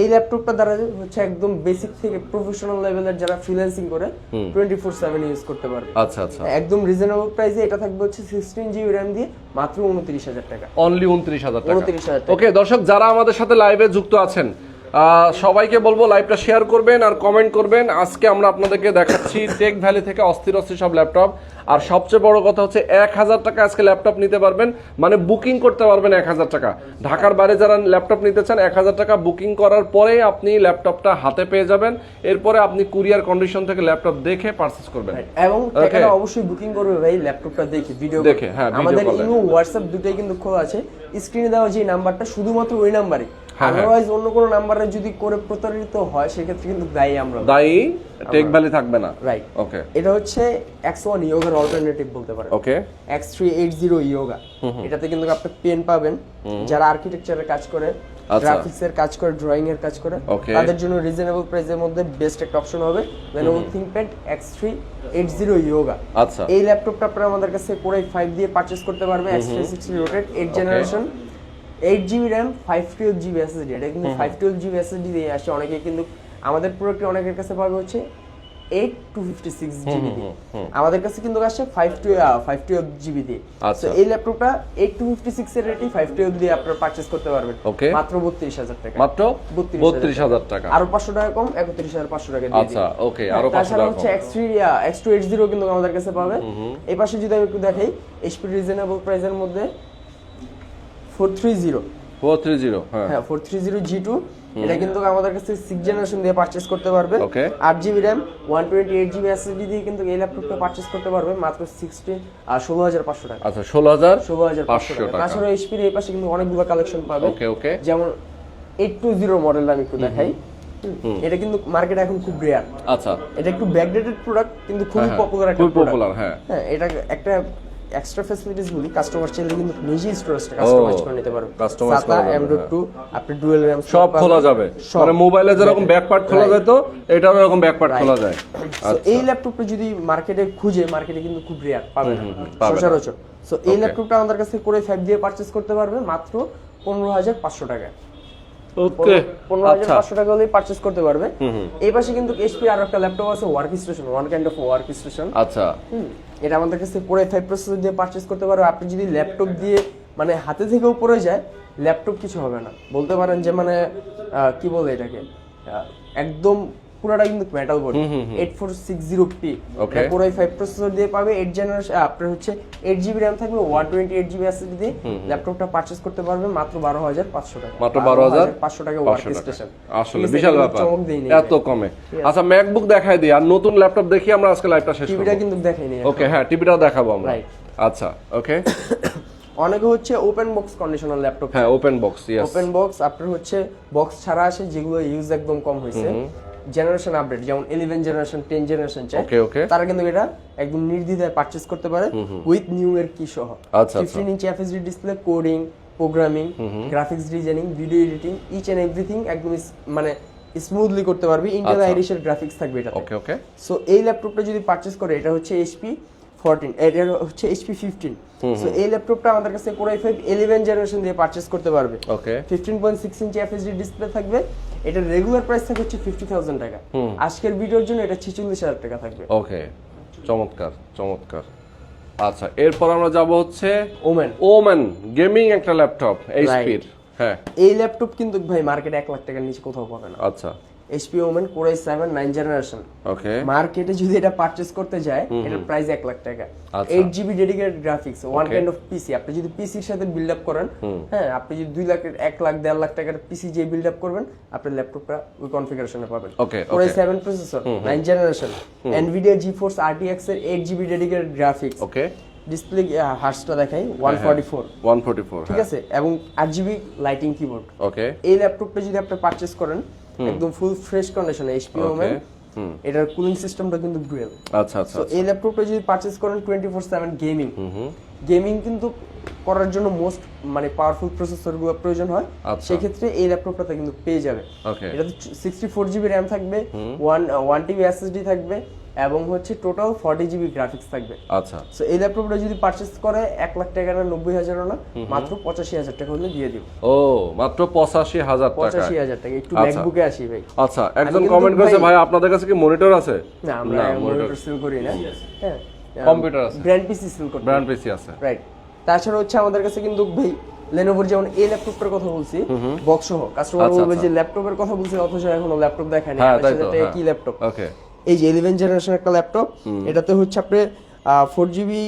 এই ল্যাপটপটা দ্বারা হচ্ছে একদম বেসিক থেকে প্রফেশনাল লেভেলের যারা ফ্রিল্যান্সিং করে 24/7 ইউজ করতে পারবে। আচ্ছা আচ্ছা। একদম রিজনেবল প্রাইসে এটা থাকবে হচ্ছে সিক্সটিন জিবি র্যাম দিয়ে মাত্র উনত্রিশ হাজার টাকা। অনলি উনত্রিশ হাজার টাকা। 29,000 টাকা। ওকে দর্শক যারা আমাদের সাথে লাইভে যুক্ত আছেন সবাইকে বলব লাইভটা শেয়ার করবেন আর কমেন্ট করবেন। আজকে আমরা আপনাদেরকে দেখাচ্ছি টেক ভ্যালি থেকে অস্থির অস্থির সব ল্যাপটপ আর সবচেয়ে বড় কথা হচ্ছে এক হাজার টাকা আজকে ল্যাপটপ নিতে পারবেন মানে বুকিং করতে পারবেন এক হাজার টাকা। ঢাকার বাইরে যারা ল্যাপটপ নিতে চান এক হাজার টাকা বুকিং করার পরে আপনি ল্যাপটপটা হাতে পেয়ে যাবেন। এরপরে আপনি কুরিয়ার কন্ডিশন থেকে ল্যাপটপ দেখে পারচেস করবেন। এবং. অবশ্যই বুকিং করবে ভাই ল্যাপটপটা দেখে ভিডিও দেখে, হ্যাঁ, আমাদের ইমো হোয়াটসঅ্যাপ দুটোই কিন্তু খোলা আছে। স্ক্রিনে দেওয়া যে নাম্বারটা শুধুমাত্র ওই হ্যাঁ। আদারওয়াইজ অন্য কোনো নাম্বারে যদি করে প্রতারিত হয় সেক্ষেত্রে কিন্তু দায়ী আমরা। দায়ী টেক ভ্যালি থাকবে না। রাইট ওকে এটা হচ্ছে এক্স ওয়ান ইয়োগার অল্টারনেটিভ বলতে পারেন। Okay X three eight zero Yoga এটাতে কিন্তু আপনি পেন পাবেন। যারা আর্কিটেকচারের কাজ করে আচ্ছা। গ্রাফিক্স এর কাজ করে ড্রয়িং এর কাজ করে. তাদের জন্য রিজনেবল প্রাইসের মধ্যে বেস্ট একটা অপশন হবে। Lenovo ThinkPad X3 80 Yoga আচ্ছা। এই ল্যাপটপটা আপনারা আমাদের কাছে Core i5 দিয়ে পারচেজ করতে পারবে X360 Rotate 8 generation 8 GB RAM 512 GB SSD এটা কিন্তু 512 জিবি SSD দিয়ে আসে। অনেকে কিন্তু আমাদের প্রোডাক্টে অনেকের কাছে পাবে হচ্ছে 8 টু 56 জিবি দিয়ে। আমাদের কাছে কিন্তু আসছে 512 512 জিবি দিয়ে। আচ্ছা। So, এই ল্যাপটপটা 8 টু 56 এর রেটে 512 দিয়ে আপনারা পারচেজ করতে পারবেন। Okay. মাত্র 32000 টাকা। মাত্র 32,000 বত্রিশ হাজার টাকা। আরও পাঁচশো টাকা কম একত্রিশ হাজার পাঁচশো টাকা দিয়ে আচ্ছা, হ্যাঁ, আরও 500 তাছাড়া হচ্ছে। X three X two eight zero কিন্তু আমাদের কাছে পাবে। এই পাশে যদি আমি একটু দেখাই এইচপি রিজনেবল প্রাইসের মধ্যে four three zero four three zero হ্যাঁ। হ্যাঁ four three zero G two এটা কিন্তু আমাদের কাছে সিক্স জেনারেশন দিয়ে পারচেস করতে পারবে। আট GB RAM one twenty eight GB SSD দিয়ে কিন্তু এই ল্যাপটপটা পারচেস করতে পারবে মাত্র সিক্সটিন আর ষোলো হাজার পাঁচশো টাকা। আচ্ছা ষোলো হাজার ষোলো হাজার পাঁচশো টাকা। তাছাড়া এইচপির এই পাশে কিন্তু অনেকগুলো কালেকশন পাবে। ওকে ওকে। যেমন এইট টু জিরো মডেল আমি একটু দেখাই। এটা কিন্তু মার্কেটে এখন খুব রেয়ার আচ্ছা। এটা একটু ব্যাকডেটেড প্রোডাক্ট কিন্তু খুবই হ্যাঁ, পপুলার একটা প্রোডাক্ট পপুলার হ্যাঁ। হ্যাঁ এটা একটা এক্সট্রা ফ্যাসিলিটিস গুলি কাস্টমার চাইলে কিন্তু নিজেই স্টোরেজটা কাস্টমাইজ করে নিতে পারবে SATA করা যাবে, M.2 হ্যাঁ। আপনি ডুয়াল র্যাম সব খোলা যাবে। মানে মোবাইলে যেরকম ব্যাক পার্ট খোলা যায় তো এটারও এরকম ব্যাক পার্ট খোলা যায়। আচ্ছা। এই ল্যাপটপটা যদি মার্কেটে খুঁজে মার্কেটে কিন্তু খুব রেয়ার পাবে না। পাবে না। সচরাচর। সো এই ল্যাপটপটা আমাদের কাছে করে ফাইভ দিয়ে পারচেজ করতে পারবে মাত্র পনেরো হাজার পাঁচশো টাকা ওকে। পনেরো হাজার আচ্ছা। পাঁচশো টাকা হলেই পারচেজ করতে পারবে। এই পাশে কিন্তু এইচপি আর একটা ল্যাপটপ আছে work station one kind of work station আচ্ছা এটা আমাদের কাছে পরে ফাইভ প্রসেসর দিয়ে পারচেজ করতে পারো। আপনি যদি ল্যাপটপ দিয়ে মানে হাতে থেকেও পড়ে যায় ল্যাপটপ কিছু হবে না। বলতে পারেন যে মানে কি বলে এটাকে? একদম পুরোটা কিন্তু metal body eight four six zero P. পুরো ফাইভ প্রসেসর দিয়ে পাবে এইট জেনারেশন আপনার হচ্ছে এইট জিবি র্যাম থাকবে one twenty eight GB SSD দিয়ে ল্যাপটপটা পারচেজ করতে পারবে মাত্র বারো হাজার পাঁচশো টাকা। মাত্র বারো হাজার পাঁচশো টাকা ওয়ার্ক স্টেশন আসলে বিশাল ব্যাপার। এত কমে। আচ্ছা ম্যাকবুক দেখাই দিই। আর নতুন ল্যাপটপ দেখি আমরা আজকে লাইভটা শেষ টিভিটা কিন্তু দেখাইনি ওকে হ্যাঁ টিভিটাও দেখাবো আমরা. আচ্ছা ওকে *coughs* অনেকে হচ্ছে ওপেন বক্স কন্ডিশনাল ল্যাপটপ হ্যাঁ ওপেন বক্স ওপেন বক্স আপনার হচ্ছে বক্স ছাড়া আসে যেগুলো ইউজ একদম কম হয়েছে। জেনারেশন আপডেট যেমন ইলেভেন জেনারেশন টেন জেনারেশন চাই. তারা কিন্তু এটা একদম নির্দ্বিধায় পারচেস করতে পারে উইথ নিউ এর কি সহ। Fifteen inch FSD display coding programming graphics designing video editing each and everything একদম মানে স্মুথলি করতে পারবি ইন্টেল আচ্ছা। আইরিশের গ্রাফিক্স থাকবে এটাতে। ওকে ওকে সো এই ল্যাপটপটা যদি পারচেজ করে এটা হচ্ছে এইচপি ফোরটিন এটা হচ্ছে এইচপি ফিফটিন সো এই ল্যাপটপটা আমাদের কাছে core I five eleven generation দিয়ে পারচেজ করতে পারবে। Okay fifteen point six inch FSD display থাকবে। এটার রেগুলার প্রাইস থাকে হচ্ছে ফিফটি থাউজেন্ড টাকা। আজকের ভিডিওর জন্য এটা ছেচল্লিশ হাজার টাকা থাকবে। ওকে চমৎকার চমৎকার। আচ্ছা এরপর আমরা যাব হচ্ছে ওমেন ওমেন গেমিং একটা ল্যাপটপ এইচপির হ্যাঁ। এই ল্যাপটপ কিন্তু ভাই মার্কেটে এক লাখ টাকার নিচে কোথাও পাবে না। আচ্ছা। HP Omen core I seven nine generation okay মার্কেটে যদি এটা পারচেজ করতে যায় এটার প্রাইস এক লাখ টাকা। Eight GB dedicated graphics one. Kind of PC আপনি যদি পিসির সাথে বিল্ড আপ করেন হ্যাঁ আপনি যদি দুই লাখ এক লাখ দেড় লাখ টাকার পিসি যে বিল্ড আপ করবেন আপনার ল্যাপটপটা ওই কনফিগারেশনে পাবেন। Core I seven processor nine generation Nvidia GeForce RTX এর eight GB dedicated graphics okay display হার্সটা দেখাই one forty four one forty four ঠিক আছে? এবং আট জিবি লাইটিং কিবোর্ড ওকে এই ল্যাপটপটা যদি আপনি পারচেজ করেন একদম ফুল ফ্রেশ কন্ডিশনে এইচপি. ওমেন এটার কুলিং সিস্টেমটা কিন্তু ডুয়েল আচ্ছা আচ্ছা তো এই ল্যাপটপটা যদি পারচেজ করেন twenty four seven gaming gaming কিন্তু করার জন্য মোস্ট মানে পাওয়ারফুল প্রসেসরগুলো প্রয়োজন হয়। সেই সেক্ষেত্রে এই ল্যাপটপটাতে কিন্তু পেয়ে যাবে। এটা এটাতে সিক্সটি ফোর জিবি র্যাম থাকবে ওয়ান ওয়ান টিবি এসএসডি থাকবে এবং হচ্ছে টোটাল ফর্টি জিবি গ্রাফিক্স থাকবে। আচ্ছা। সো এই ল্যাপটপটা যদি পারচেজ করে এক লাখ টাকা না নব্বই হাজার না মাত্র পঁচাশি হাজার টাকা হলে দিয়ে দিব। ও মাত্র পঁচাশি হাজার টাকা। পঁচাশি হাজার টাকা একটু আচ্ছা। ম্যাকবুকে আসি ভাই। আচ্ছা একজন কমেন্ট করেছে ভাই- আপনাদের কাছে কি মনিটর আছে? না আমরা মনিটর সেল করি না। হ্যাঁ Computer আছে। ব্র্যান্ড পিসি সেল করি ব্র্যান্ড পিসি আছে। রাইট তাছাড়া হচ্ছে আমাদের কাছে কিন্তু ভাই লেনোভোর যেমন এই ল্যাপটপটার কথা বলছি বক্স সহ। কাস্টমার আচ্ছা, বলবে আচ্ছা। যে ল্যাপটপের কথা বলছি অথচ এখনও ল্যাপটপ হ্যাঁ, তো, টাকা হ্যাঁ। কি ল্যাপটপ ওকে এই যে ইলেভেন জেনারেশন একটা ল্যাপটপ এটাতে হচ্ছে আপনি ফোর জিবি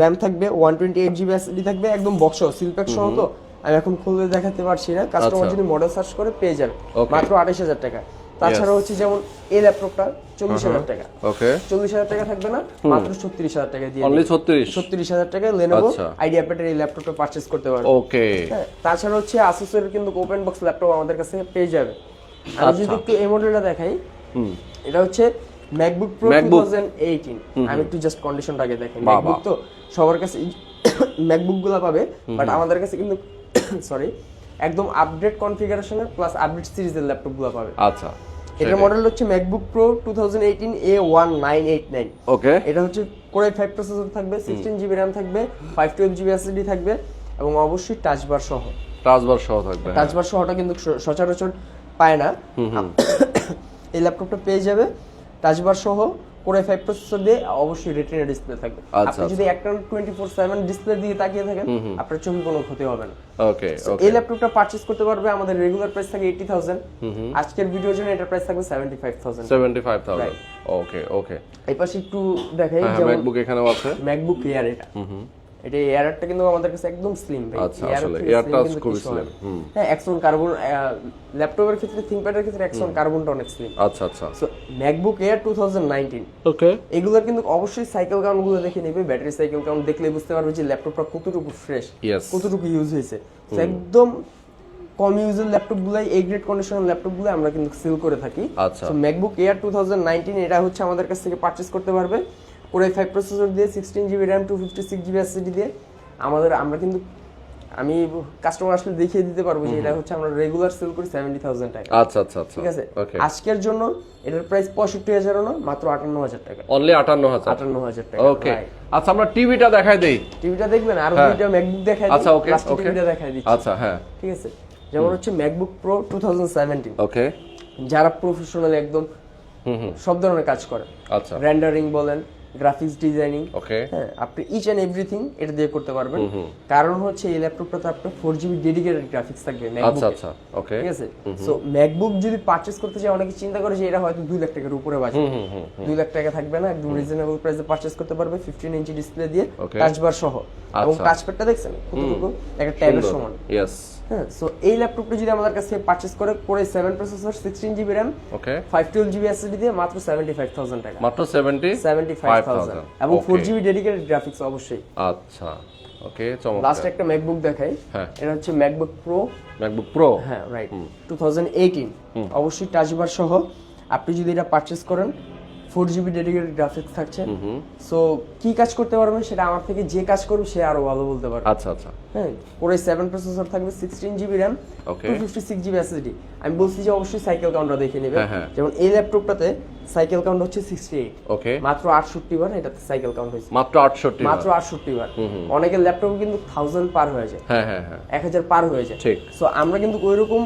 র্যাম থাকবে one twenty eight GB SD থাকবে একদম বক্স সিলপ্যাক সহ তো। আমি এখন খুলে দেখাতে পারছি না কাস্টমার আচ্ছা। যদি মডেল সার্চ করে পেয়ে যাবে। মাত্র আঠাশ হাজার টাকা। তাছাড়া হচ্ছে যেমন এই ল্যাপটপটা চল্লিশ হাজার টাকা। ওকে চল্লিশ হাজার টাকা থাকবে না মাত্র ছত্রিশ হাজার টাকা দিয়ে অনলি ছত্রিশ। ছত্রিশ হাজার টাকায় লেনোভো। আইডিয়া প্যাডের এই ল্যাপটপটা পারচেজ করতে পারবে। ওকে হ্যাঁ, তাছাড়া হচ্ছে আসুসের কিন্তু ওপেন বক্স ল্যাপটপ আমাদের কাছে পেয়ে যাবে। আমি যদি আচ্ছা। একটু এই মডেলটা দেখাই। এটা হচ্ছে ম্যাকবুক প্রো। 2018 আমি একটু জাস্ট কন্ডিশনটাকে দেখেন। ম্যাকবুক তো সবার কাছে *coughs* ম্যাকবুকগুলা পাবে বাট আমাদের কাছে কিন্তু *coughs* সরি একদম আপডেট কনফিগারেশনের প্লাস আপডেট সিরিজের ল্যাপটপগুলো পাবে। আচ্ছা এটার মডেল হচ্ছে ম্যাকবুক প্রো 2018 A1989 ওকে এটা হচ্ছে কোরাই ফাইভ প্রসেসর থাকবে সিক্সটিন জিবি র্যাম থাকবে ফাইভ টুয়েলভ জিবি এসএসডি থাকবে এবং অবশ্যই টাচ বার সহ। টাচবার সহ থাকবে টাচ বার সহটা কিন্তু সচরাচর পায় না। *coughs* এই ল্যাপটপটা পেয়ে যাবে টাচ বার সহ কোরাই ফাইভ প্রসেসর দিয়ে অবশ্যই রেটিনা ডিসপ্লে থাকবে। আচ্ছা, আপনি যদি একটা টোয়েন্টি ফোর সেভেন ডিসপ্লে দিয়ে তাকিয়ে থাকেন আপনার চোখে কোনো ক্ষতি হবে না। ওকে ওকে এই ল্যাপটপটা পারচেজ করতে পারবে আমাদের রেগুলার প্রাইস থাকে এইটি থাউজেন্ড আজকের ভিডিওর জন্য এটার প্রাইস থাকবে seventy five thousand seventy five thousand okay okay এই পাশে একটু দেখাই হ্যাঁ ম্যাকবুক এখানেও আছে। ম্যাকবুক এয়ার এটা। এটা এয়ারটা কিন্তু আমাদের কাছে একদম স্লিম ভাই। আচ্ছা, আসলে খুবই কিছু হয়। এক্সন কার্বন ল্যাপটপের ক্ষেত্রে থিংকপ্যাডের ক্ষেত্রে এক্সন কার্বনটা অনেক স্লিম আচ্ছা আচ্ছা। So MacBook Air two thousand nineteen okay এগুলোর কিন্তু অবশ্যই সাইকেল কাউন্টগুলো দেখে নেবে ব্যাটারি সাইকেল কাউন্ট দেখলে বুঝতে পারবে যে ল্যাপটপটা কতটুকু ফ্রেশ কতটুকু ইউজ হয়েছে। একদম কম ইউজের ল্যাপটপ গুলাই এই গ্রেড কন্ডিশনের ল্যাপটপগুলো আমরা কিন্তু সেল করে থাকি। আচ্ছা। MacBook Air two thousand nineteen এটা হচ্ছে আমাদের কাছ থেকে পারচেস করতে পারবে। কোরাই ফাইভ প্রসেসর দিয়ে sixteen GB RAM two fifty six GB SSD দিয়ে আমাদের আমরা কিন্তু আমি কাস্টমার আসলে দেখিয়ে দিতে পারব যে এটা হচ্ছে আমরা রেগুলার সেল করি সেভেন্টি থাউজেন্ড টাকা। আচ্ছা আচ্ছা আচ্ছা। ঠিক আছে? ওকে আজকের জন্য এটার প্রাইস পঁয়ষট্টি হাজারও না মাত্র আটান্ন হাজার টাকা। অনলি আটান্ন হাজার। আটান্ন হাজার টাকা ওকে আচ্ছা আমরা টিভিটা দেখাই দেই। টিভিটা দেখবেন আর হ্যাঁ। দুইটা ম্যাকবুক দেখাই আচ্ছা ওকে ওকে টিভিটা দেখাই দিই আচ্ছা হ্যাঁ। ঠিক আছে? যেমন হচ্ছে MacBook Pro two thousand seventeen okay যারা প্রফেশনাল একদম হুম হুম। সব ধরনের কাজ করে। আচ্ছা। রেন্ডারিং বলেন গ্রাফিক্স ডিজাইনিং ওকে হ্যাঁ আপনি ইচ এন্ড এভরিথিং এটা দিয়ে করতে পারবেন। কারণ হচ্ছে এই ল্যাপটপটাতে আপনার ফোর জিবি ডেডিকেটেড গ্রাফিক্স থাকবে আচ্ছা আচ্ছা ওকে ঠিক আছে? সো ম্যাকবুক যদি পারচেজ করতে চায় অনেকে চিন্তা করে যে এটা হয়তো দুই লাখ টাকার উপরে বাজে। দুই লাখ টাকা থাকবে না একদম রিজনেবল প্রাইসে পারচেজ করতে পারবে ফিফটিন ইঞ্চি ডিসপ্লে দিয়ে Okay. টাচ বার সহ। এবং আচ্ছা। টাচ প্যাডটা দেখছেন? কতটুকু? একটা ট্যাবের সমান। ইয়েস হ্যাঁ সো এই ল্যাপটপটা যদি আমাদের কাছে পারচেজ করে করে seven processor sixteen GB RAM okay five twelve GB SSD দিয়ে মাত্র সেভেন্টি ফাইভ থাউজেন্ড টাকা। মাত্র সেভেন্টি সেভেন্টি ফাইভ থাউজেন্ড এবং ফোর জিবি ডেডিকেটেড গ্রাফিক্স অবশ্যই। আচ্ছা। ওকে লাস্ট একটা ম্যাকবুক দেখাই। হ্যাঁ। এটা হচ্ছে ম্যাকবুক প্রো ম্যাকবুক প্রো হ্যাঁ রাইট টু থাউজেন্ড এইটিন অবশ্যই টাচ বার সহ আপনি যদি এটা পারচেস করেন ফোর জিবি ডেডিকেটেড গ্রাফিক্স থাকছে। সো কি কাজ করতে পারবেন সেটা আমার থেকে যে কাজ করবে সে আরও ভালো বলতে পারবে। আচ্ছা আচ্ছা। হ্যাঁ কোরে সেভেন প্রসেসর থাকবে sixteen GB RAM. Two fifty six GB SSD আমি বলছি যে অবশ্যই সাইকেল কাউন্টটা দেখে নেবে। হ্যাঁ, হ্যাঁ। যেমন এই ল্যাপটপটাতে সাইকেল কাউন্ট হচ্ছে সিক্সটি এইট ওকে মাত্র আটষট্টি বার এটাতে সাইকেল কাউন্ট হয়েছে। মাত্র আটষট্টি মাত্র আটষট্টি বার অনেকের ল্যাপটপ কিন্তু থাউজেন্ড পার হয়ে যায়। হ্যাঁ হ্যাঁ হ্যাঁ। এক হাজার পার হয়ে যায়। ঠিক। সো আমরা কিন্তু ওই রকম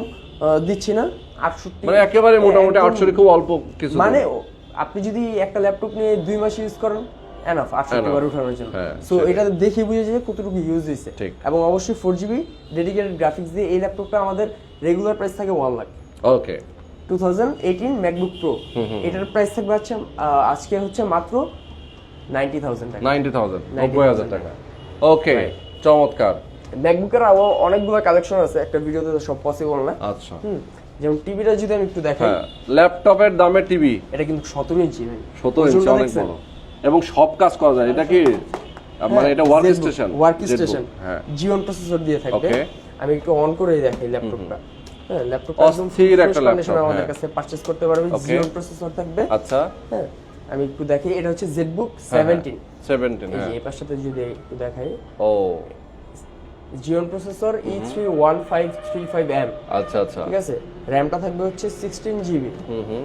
দিচ্ছি না। আটষট্টি মানে একেবারে মোটামুটি আটষট্টি খুব অল্প কিছু মানে আপনি যদি একটা ল্যাপটপ নিয়ে দুই মাস ইউজ করেন এনাফ Enough. বার উঠানোর জন্য। হ্যাঁ, সো এটা দেখে বুঝে যে কতটুকু ইউজ হয়েছে। এবং অবশ্যই ফোর জিবি ডেডিকেটেড গ্রাফিক্স দিয়ে এই ল্যাপটপটা আমাদের রেগুলার প্রাইস থাকে one lakh okay two thousand eighteen MacBook Pro এটার প্রাইস থাকবে হচ্ছে আজকে হচ্ছে মাত্র নাইনটি থাউজেন্ড টাকা। নাইনটি থাউজেন্ড নব্বই হাজার টাকা। ওকে চমৎকার। ম্যাকবুকের আরও অনেকগুলো কালেকশন আছে একটা ভিডিওতে সব পসিবল না। আচ্ছা। হুম। যেমন টিভিটা যদি আমি একটু দেখাই হ্যাঁ ল্যাপটপের দামে টিভি। এটা কিন্তু সতেরো ইঞ্চি ভাই। সতেরো ইঞ্চি অনেক বড়। এবং সব কাজ করা যায়। এটা কি? মানে এটা ওয়ার্ক স্টেশন ওয়ার্ক স্টেশন হ্যাঁ। জিওন প্রসেসর দিয়ে থাকবে. আমি একটু অন করে দেখাই ল্যাপটপটা। হ্যাঁ ল্যাপটপটা একদম অস্থির একটা কন্ডিশনে আমাদের হ্যাঁ। কাছে পারচেজ করতে পারবেন। জিওন প্রসেসর থাকবে। আচ্ছা। হ্যাঁ আমি একটু দেখি এটা হচ্ছে জেটবুক হ্যাঁ, সেভেন্টিন সেভেন্টিন এই যে হ্যাঁ। এই পাশটাতে যদি একটু দেখাই। ও। Xeon processor E three one five three five M আচ্ছা আচ্ছা। ঠিক আছে? র্যামটা থাকবে হচ্ছে sixteen GB hmm hmm.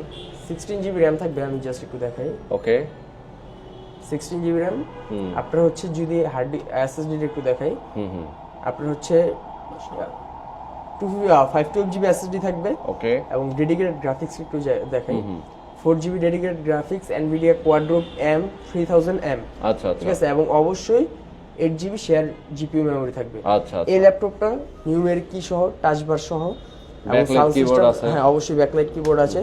Sixteen GB RAM থাকবে আমি জাস্ট একটু দেখাই। ওকে। Sixteen GB RAM. আপনার হচ্ছে যদি হার্ড এসএসডি একটু দেখাই। হুম হুম। আপনার হচ্ছে two five twelve GB SSD থাকবে। ওকে। এবং ডেডিকেটেড গ্রাফিক্স একটু দেখাই। Four GB dedicated graphics Nvidia Quadro P M three thousand M আচ্ছা। ঠিক আছে? এবং অবশ্যই eight GB share GPU memory থাকবে। আচ্ছা এই ল্যাপটপটা নিউমের কি সহ টাচবার সহ আছে। হ্যাঁ অবশ্যই ব্যাকলাইট কিবোর্ড আছে।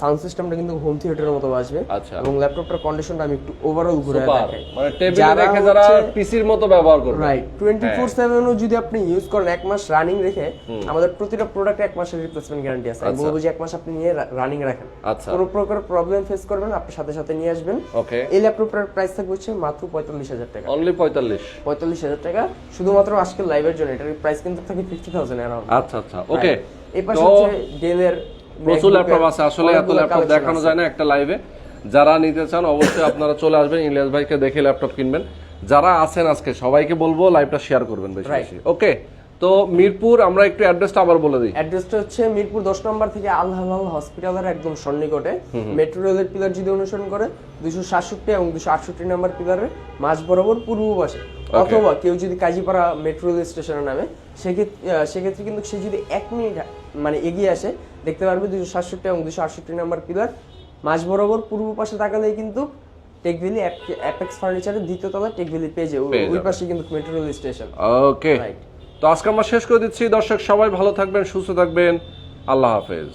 সাউন্ড সিস্টেমটা কিন্তু হোম থিয়েটারের মতো বাজবে। আচ্ছা। এবং ল্যাপটপটার কন্ডিশনটা আমি একটু ওভারঅল ঘুরে দেখাই। মানে টেবিলে রেখে যারা পিসির মতো ব্যবহার করবে। রাইট হ্যাঁ। যদি আপনি ইউজ করেন এক মাস রানিং রেখে আমাদের প্রতিটা প্রোডাক্টে এক মাসের রিপ্লেসমেন্ট গ্যারান্টি আছে। আমি আচ্ছা। বলব যে এক মাস আপনি নিয়ে রানিং রাখেন। আচ্ছা। কোনো প্রকার প্রবলেম ফেস করবেন আপনি সাথে সাথে নিয়ে আসবেন। ওকে এই ল্যাপটপটার প্রাইস থাকবে হচ্ছে মাত্র পঁয়তাল্লিশ হাজার টাকা। অনলি পঁয়তাল্লিশ। পঁয়তাল্লিশ হাজার টাকা। শুধুমাত্র আজকের লাইভের জন্য। এটার প্রাইস কিন্তু থাকে ফিফটি থাউজেন্ড অ্যারাউন্ড আচ্ছা আচ্ছা। ওকে এই হচ্ছে ডেলের প্রচুর ল্যাপটপ আছে আসলে এত ল্যাপটপ দেখানো যায় না একটা লাইভে যারা নিতে চান অবশ্যই আপনারা চলে আসবেন ইলিয়াস ভাইকে দেখে ল্যাপটপ কিনবেন। যারা আছেন আজকে সবাইকে বলব লাইভটা শেয়ার করবেন বেশি বেশি। ওকে তো মিরপুর আমরা একটু অ্যাড্রেসটা আবার বলে দিই। অ্যাড্রেসটা হচ্ছে মিরপুর দশ নম্বর থেকে আল হালাল হসপিটালের একদম সন্নিকটে। মেট্রো রেলের পিলার যদি অনুসরণ করে দুশো সাতষট্টি এবং দুশো আটষট্টি নম্বর পিলারের মাঝ বরাবর পূর্ব পাশে। অথবা কেউ যদি কাজীপাড়া মেট্রো রেল স্টেশনে নামে সেক্ষেত্রে সেক্ষেত্রে কিন্তু সে যদি এক মিনিট মানে এগিয়ে আসে দেখতে পারবে দুশো সাতষট্টি এবং দুশো আটষট্টি নম্বর পিলার মাঝ বরাবর পূর্ব পাশে তাকালেই কিন্তু টেকভিলি অ্যাপেক্স ফার্নিচারের দ্বিতীয় তলা টেকভিলি পেজে ওই পাশে কিন্তু metro rail station okay Right. তো আজকে আমরা শেষ করে দিচ্ছি। দর্শক সবাই ভালো থাকবেন সুস্থ থাকবেন। আল্লাহ হাফেজ।